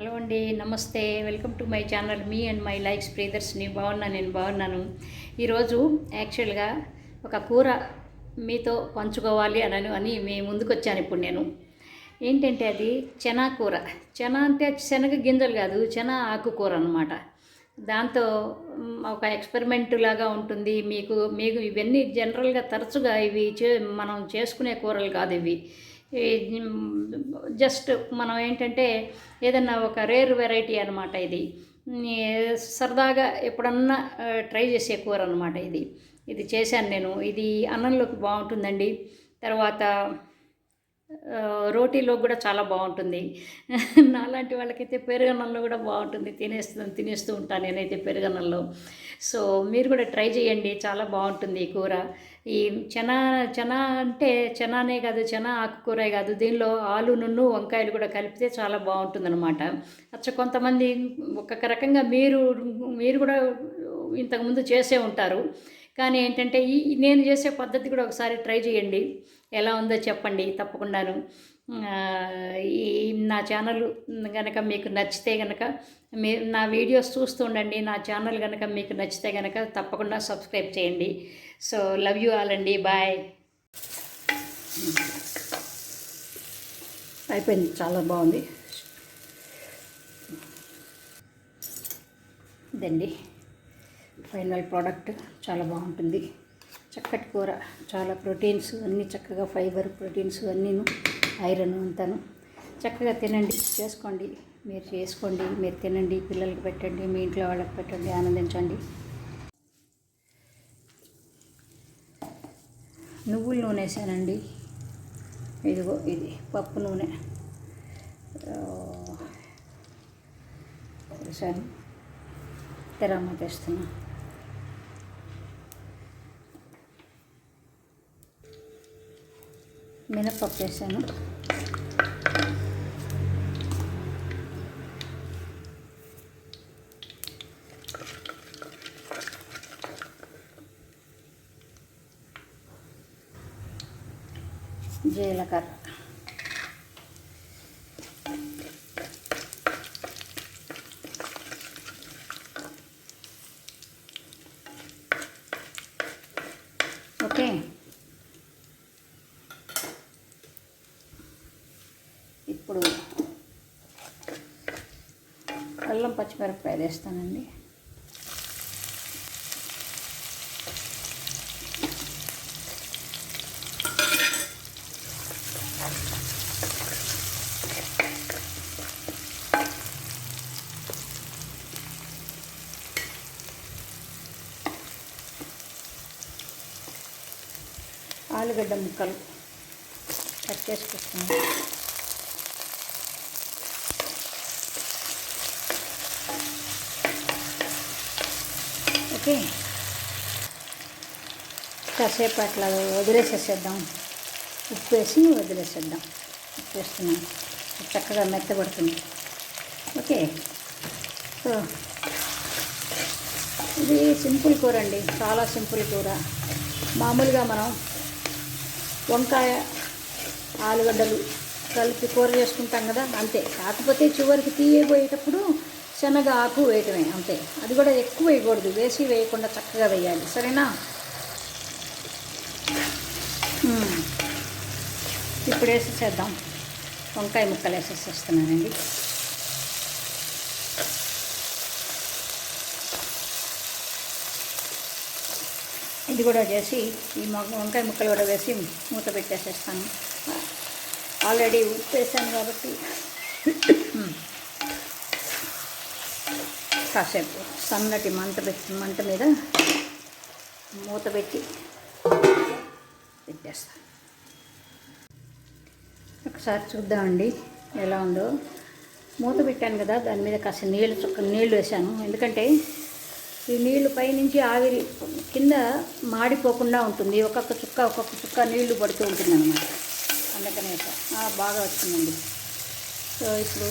Hello అండి నమస్తే. Welcome to my channel మీ అండ్ మై లైక్స్ ప్రియదర్శిని బాగున్నా నేను బాగున్నాను. ఈరోజు యాక్చువల్గా ఒక కూర మీతో పంచుకోవాలి అని అని మీ ముందుకు వచ్చాను ఇప్పుడు నేను. ఏంటంటే అది? చెనా కూర. చెనా అంటే శనగ గింజలు కాదు చెనా ఆకుకూర అనమాట దాంతో ఒక ఎక్స్పెరిమెంట్ లాగా ఉంటుంది. మీకు మీకు ఇవన్నీ జనరల్గా తరచుగా ఇవి చే మనం చేసుకునే కూరలు కాదు ఇవి. జస్ట్ మనం ఏంటంటే ఏదన్నా ఒక రేర్ వెరైటీ అనమాట ఇది. సరదాగా ఎప్పుడన్నా ట్రై చేసే కూర అనమాట ఇది. ఇది చేశాను నేను. ఇది అన్నంలోకి బాగుంటుందండి. తర్వాత రోటీలో కూడా చాలా బాగుంటుంది. నాలాంటి వాళ్ళకైతే పెరుగన్నంలో కూడా బాగుంటుంది. తినేస్తూ తినేస్తూ ఉంటాను నేనైతే పెరుగన్నంలో. సో మీరు కూడా ట్రై చేయండి. చాలా బాగుంటుంది ఈ కూర. ఈ చెనా చెనా అంటే చెనానే కాదు చెనా ఆకుకూరే కాదు. దీనిలో ఆలు నున్ను వంకాయలు కూడా కలిపితే చాలా బాగుంటుందన్నమాట. అచ్చ కొంతమంది ఒక్కొక్క రకంగా మీరు మీరు కూడా ఇంతకుముందు చేసే ఉంటారు. కానీ ఏంటంటే ఈ నేను చేసే పద్ధతి కూడా ఒకసారి ట్రై చేయండి. ఎలా ఉందో చెప్పండి తప్పకుండాను. ఈ నా ఛానల్ కనుక మీకు నచ్చితే కనుక మీ నా వీడియోస్ చూస్తూ ఉండండి నా ఛానల్ కనుక మీకు నచ్చితే కనుక తప్పకుండా సబ్స్క్రైబ్ చేయండి. సో లవ్ యూ ఆల్ అండి బాయ్. అయిపోయింది చాలా బాగుంది. ఇదండి ఫైనల్ ప్రోడక్ట్ చాలా బాగుంటుంది. చక్కటి కూర చాలా ప్రోటీన్స్ అన్నీ చక్కగా ఫైబర్ ప్రోటీన్స్ అన్నీను. ఐరన్ అంతాను. చక్కగా తినండి చేసుకోండి. మీరు చేసుకోండి మీరు తినండి పిల్లలకి పెట్టండి మీ ఇంట్లో వాళ్ళకి పెట్టండి ఆనందించండి. నువ్వుల నూనె వేసానండి. ఇదిగో ఇది పప్పు నూనె. వేసాను తెరమ్మ తెస్తున్నాను మినపప్పు వేసాను. జీలకర్ర ఓకే ఇప్పుడు మొత్తం పచ్చిమిరపకాయలు వేస్తానండి. ఆలుగడ్డ ముక్కలు కట్ చేసుకొస్తాను ఓకే. కాసేపు అట్లా వదిలేసేసేద్దాం. ఉప్పు వేసి వదిలేసేద్దాం. ఉప్పు వేస్తున్నాం. చక్కగా మెత్తబడుతుంది ఓకే. సో ఇది సింపుల్ కూర అండి. చాలా సింపుల్ కూర. మామూలుగా మనం వంకాయ ఆలుగడ్డలు కలిపి కూర చేసుకుంటాం కదా అంతే. కాకపోతే చివరికి తీయబోయేటప్పుడు శనగ ఆకు వేయటమే అంతే. అది కూడా ఎక్కువ వేయకూడదు వేసి వేయకుండా చక్కగా వేయాలి. సరేనా? ఇప్పుడు వేసేసేద్దాం వంకాయ ముక్కలు వేసేసేస్తున్నానండి. ఇది కూడా చేసి ఈ వంకాయ ముక్కలు కూడా వేసి మూత పెట్టేసేస్తాను. ఆల్రెడీ ఉప్పు వేసాను కాబట్టి కాసేపు సన్నటి మంట పెట్టి మంట మీద మూత పెట్టి పెట్టేస్తాను ఒకసారి చూద్దామండి ఎలా ఉందో. మూత పెట్టాను కదా దాని మీద కాస్త నీళ్ళు చుక్క నీళ్ళు వేసాను. ఎందుకంటే ఈ నీళ్ళు పైనుంచి ఆవిరి కింద మాడిపోకుండా ఉంటుంది. ఒక్కొక్క చుక్క ఒక్కొక్క చుక్క నీళ్ళు పడుతూ ఉంటుంది అనమాట అందుకనే బాగా వచ్చిందండి. సో ఇప్పుడు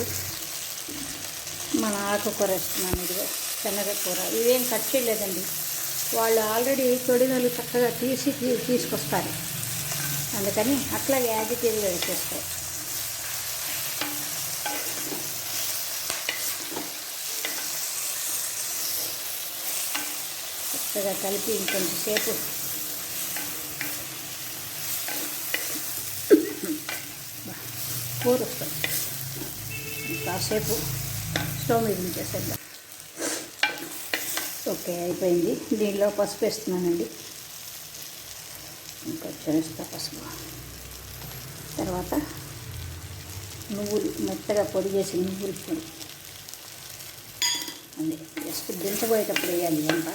మన ఆకుకూర వేస్తున్నాను ఇదిగో శనగకూర. ఇవేం కట్ చేయలేదండి. వాళ్ళు ఆల్రెడీ తొడిదలు చక్కగా తీసి తీసుకొస్తారు. అందుకని అట్లాగే యాజిటీవ్గా వేసేస్తాయి. చక్కగా కలిపి ఇంకొంచెంసేపు కూర వస్తుంది. కాసేపు స్టవ్ మీద ఉంచేసేద్దాం. ఓకే అయిపోయింది. దీనిలో పసుపు వేస్తున్నానండి. ఇంకొంచెం వేస్తా పసుపు. తర్వాత నువ్వులు మెత్తగా పొడి చేసి నువ్వులు పొడి. అది జస్ట్ దించబోయేటప్పుడు వేయాలి అంతా